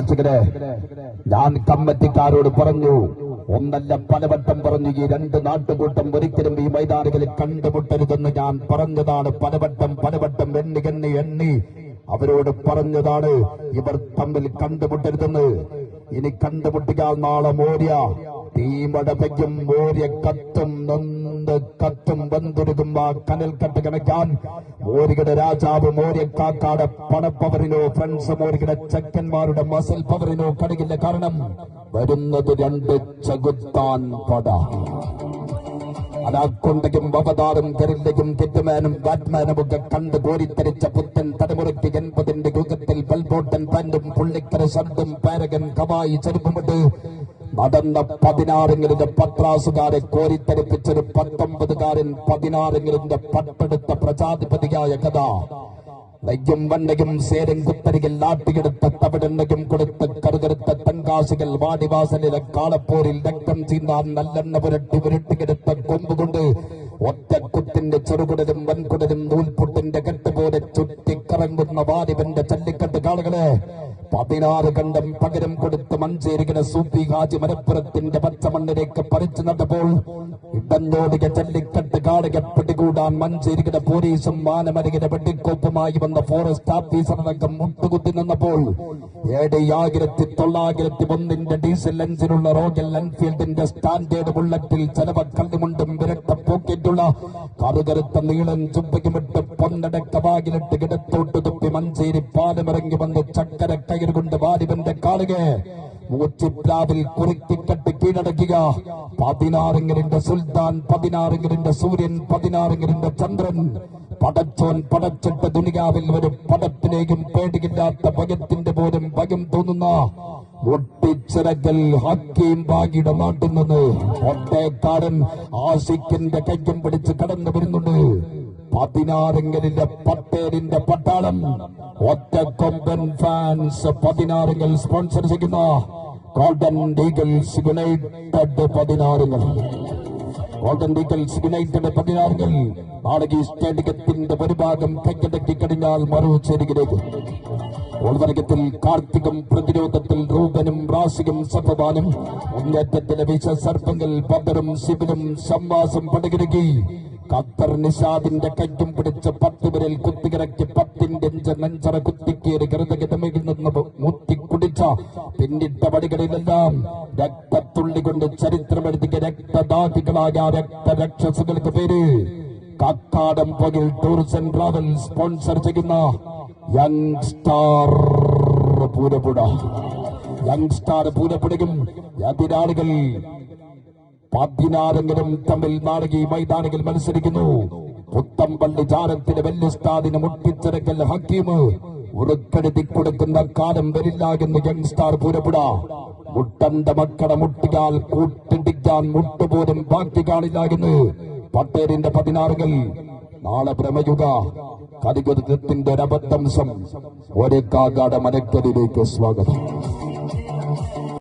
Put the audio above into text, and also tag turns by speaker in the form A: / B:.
A: പ്രേക്ഷകരെ ഞാൻ കമ്മറ്റിക്കാരോട് പറഞ്ഞു ഒന്നല്ല പലവട്ടം പറഞ്ഞു ഈ രണ്ട് നാട്ടുകൂട്ടം ഒരിക്കലും ഈ മൈതാനികളിൽ കണ്ടുമുട്ടരുതെന്ന് ഞാൻ പറഞ്ഞതാണ്. പലവട്ടം പലവട്ടം എണ്ണി എണ്ണി എണ്ണി അവരോട് പറഞ്ഞതാണ് ഇവർ തമ്മിൽ കണ്ടുമുട്ടരുതെന്ന്. ഇനി കണ്ടുമുട്ടിയാൽ നാളെ മോര്യ തീമടപയ്ക്കും മോര്യ കത്തും നൊന്ത് കത്തും വന്തുരുകും ആ കനൽക്കട്ട് കണക്കാൻ. മോരിയുടെ രാജാവ് മോര്യക്കാക്കാട് പണപ്പവറിനോ ഫ്രണ്ട്സ് മോരിയുടെ ചെക്കന്മാരുടെ മസിൽ പവറിനോ കടകില്ല കാരണം വരുന്നത് രണ്ട് ചകുത്താൻ പട. അതാക്കൊണ്ടയും അവതാറും ഗറില്ലയും കിറ്റുമാനും ബാറ്റ്മാനും ഒക്കെ കണ്ട് കോരിത്തരിച്ച പുത്തൻ തലമുറയ്ക്ക് എൺപതിന്റെ യുഗത്തിൽ ബൽബോട്ടൻ പാൻഡും പുള്ളിക്കര ശബ്ദം പാരകൻ കവായി ചെരുപ്പുമിട്ട് നടന്ന പതിനാറെങ്കിലും പത്രാസുകാരെ കോരിത്തരിപ്പിച്ചൊരു പത്തൊമ്പതുകാരൻ പതിനാറെങ്കിലും പട്ടെടുത്ത പ്രജാധിപതിയായ കഥ. നെയ്യും വണ്ണയും സേരം കുത്തരികിൽ നാട്ടിയെടുത്ത തവിടെണ്ണയും കൊടുത്ത് കറുകരുത്ത തങ്കാശികൾ വാടിവാസലിലെ കാളപ്പോരിൽ രക്തം ചീന്താൻ നല്ലെണ്ണ പുരട്ടി പുരട്ടിയെടുത്ത കൊമ്പുകൊണ്ട് ഒറ്റക്കുത്തിന്റെ ചെറുകുടലും വൻകുടലും നൂൽപുട്ടിന്റെ കെട്ടുപോലെ ചുറ്റിക്കറങ്ങുന്ന വാലിബന്റെ ചല്ലിക്കെട്ട് കാളുകളെ പതിനാറ് കണ്ടം പകരം കൊടുത്ത് മഞ്ചേരിക്കുന്ന സൂപ്പി ഹാജി മലപ്പുറത്തിന്റെ പച്ചമണ്ണിലേക്ക് പറിച്ചു നടപ്പോൾ ഇടഞ്ഞോടിക ചല്ലിക്കട്ട് കാടുക പിടികൂടാൻ മഞ്ചേരിക്കുന്ന പോലീസും മാനമരകിന്റെ വെട്ടിക്കോപ്പുമായി വന്ന ഫോറസ്റ്റ് ഓഫീസറടക്കം മുട്ടുകുത്തി നിന്നപ്പോൾ ഏഴ് ആയിരത്തി തൊള്ളായിരത്തി ഒന്നിന്റെ ഡീസൽ എഞ്ചിനുള്ള റോയൽ എൻഫീൽഡിന്റെ സ്റ്റാൻഡേർഡ് ബുള്ളറ്റിൽ ചെലവ കല്ലുമുണ്ടും വിരട്ട പോക്കറ്റുള്ള കറുകറുത്ത നീളൻ ചുമ്പയ്ക്കുമിട്ട് പൊന്നടക്കവാകിലിട്ട് കിടത്തോട്ട് തുപ്പി മഞ്ചേരി പാലമിറങ്ങി വന്ന് ചക്കര കയർ കൊണ്ട് വാലിബന്റെ കാളുക മൂച്ചിപ്ലാവിൽ കുറുക്കിക്കട്ട് കീഴടക്കുക. പതിനാറിങ്ങലിന്റെ സുൽത്താൻ പതിനാറിങ്ങലിന്റെ സൂര്യൻ പതിനാറിങ്ങലിന്റെ ചന്ദ്രൻ. പടച്ചോൻ പടച്ചിട്ട ദുനികാവിൽ ഒരു പടത്തിലേക്കും പേടിയില്ലാത്ത ഭയത്തിന്റെ പോലും ഭയം തോന്നുന്ന ഒട്ടിച്ചിറകൽ ഹക്കീം ബാഗിയുടെ നാട്ടിൽ നിന്ന് ഒട്ടേക്കാരൻ ആശിക്കിന്റെ കയ്യം പിടിച്ച് കടന്നു വരുന്നുണ്ട്. പതിനാറിങ്ങലിന്റെ പട്ടേലിന്റെ പട്ടാളം. ഒറ്റക്കൊമ്പൻ ഫാൻസ് പതിനാറെങ്കിൽ സ്പോൺസർ ചെയ്യുന്ന ഗോൾഡൻ ഈഗിൾസ് യുണൈറ്റഡ് പതിനാറുകൾ. ഗോൾഡൻ ഈഗിൾസ് യുണൈറ്റഡ് പതിനാറുകൾ നാടകി സ്റ്റേഡിയത്തിന്റെ ഒരു ഭാഗം കൈയടക്കി കഴിഞ്ഞാൽ മറുചേരിയിലേക്ക്. ഉൾവർഗത്തിൽ കാർത്തികം സർപ്പങ്ങൾ സംവാസം പടകിരകി ഖത്തർ നിഷാദിന്റെ കയ്യും പിടിച്ച് പത്ത് വിരൽ കുത്തിയിറക്കി പത്തിന്റെ അഞ്ച് നെഞ്ചറ കുത്തിക്കേറി ഗൃതഗതമികുന്ന മുത്തി കുടിച്ച പിന്നിട്ട വടികളിലെല്ലാം രക്തത്തുള്ളി കൊണ്ട് ചരിത്രമെഴുതിയ രക്തദാതികളായ രക്തരക്ഷസുകൾക്ക് പേര് കക്കാടം പകിൽ ടൂറിസം ആൻഡ് ട്രാവൽ സ്പോൺസർ ചെയ്യുന്ന Young Star Poorappuzha. Young Star പൂരപ്പുഴയും എതിരാളികൾ പതിനാറെങ്കിലും തമ്മിൽ നാടകീയ മൈതാനികൾ മത്സരിക്കുന്നു. പുത്തം പള്ളി ചാരത്തിന്റെ വെല്ലുസ്താദിന് മുട്ടിച്ചിറക്കൽ ഹക്കീം ഉറുക്കെടുത്തി കൊടുക്കുന്ന കാലം വരില്ല എന്ന് യങ് സ്റ്റാർ പൂരപ്പുഴ. മുട്ടന്റെ മക്കളെ മുട്ടിയാൽ കൂട്ടിടിക്കാൻ മുട്ടുപോലും ബാക്കി കാണില്ല എന്ന് പട്ടേലിന്റെ പതിനാറുകൾ. നാളെ പ്രമയുക കലികുരുത്തത്തിന്റെ ഒരബദ്ധംശം ഒരു കാകാട മനക്കരിലേക്ക് സ്വാഗതം.